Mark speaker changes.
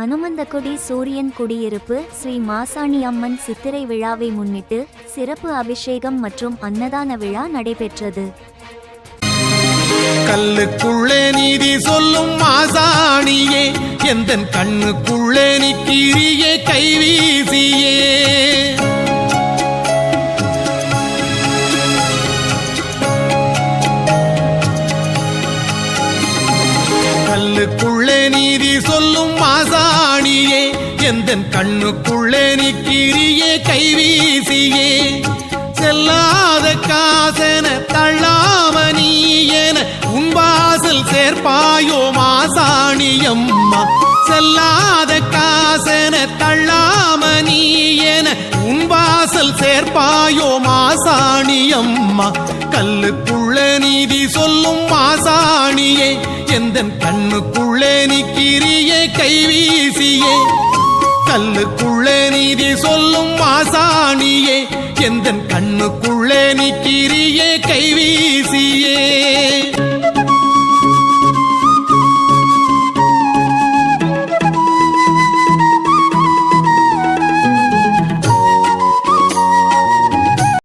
Speaker 1: அனுமந்தகுடி சூரியன் குடியிருப்பு ஸ்ரீ மாசாணி அம்மன் சித்திரை விழாவை முன்னிட்டு சிறப்பு அபிஷேகம் மற்றும் அன்னதான விழா நடைபெற்றது.
Speaker 2: கல்லுக்குள்ளே நீதி சொல்லும் மாசாணியே எந்த கண்ணுக்குள்ளே நிக்கிரியே கைவீசியே. கல்லுக்குள்ளே நீதி சொல்லும் மாசாணியே எந்த கண்ணுக்குள்ளே நிக்கிரியே கைவீசியே. செல்லாத காசன தள்ளாம நீ என உன் வாசல் சேர்ப்பாயோ மாசாணியம்மா செல்லாத காசன தள்ளாம நீ என உன் வாசல் சேர்ப்பாயோ மாசாணியம்மா கல்லுக்குள்ள நீதி சொல்லும் மாசா எந்தன் கண்ணுக்குள்ளே நிக்கிரியே கைவீசியே கல்லுக்குள்ளே நீதி சொல்லும் மாசாணியே எந்தன் கண்ணுக்குள்ளே நிக்கிரியே கைவீசியே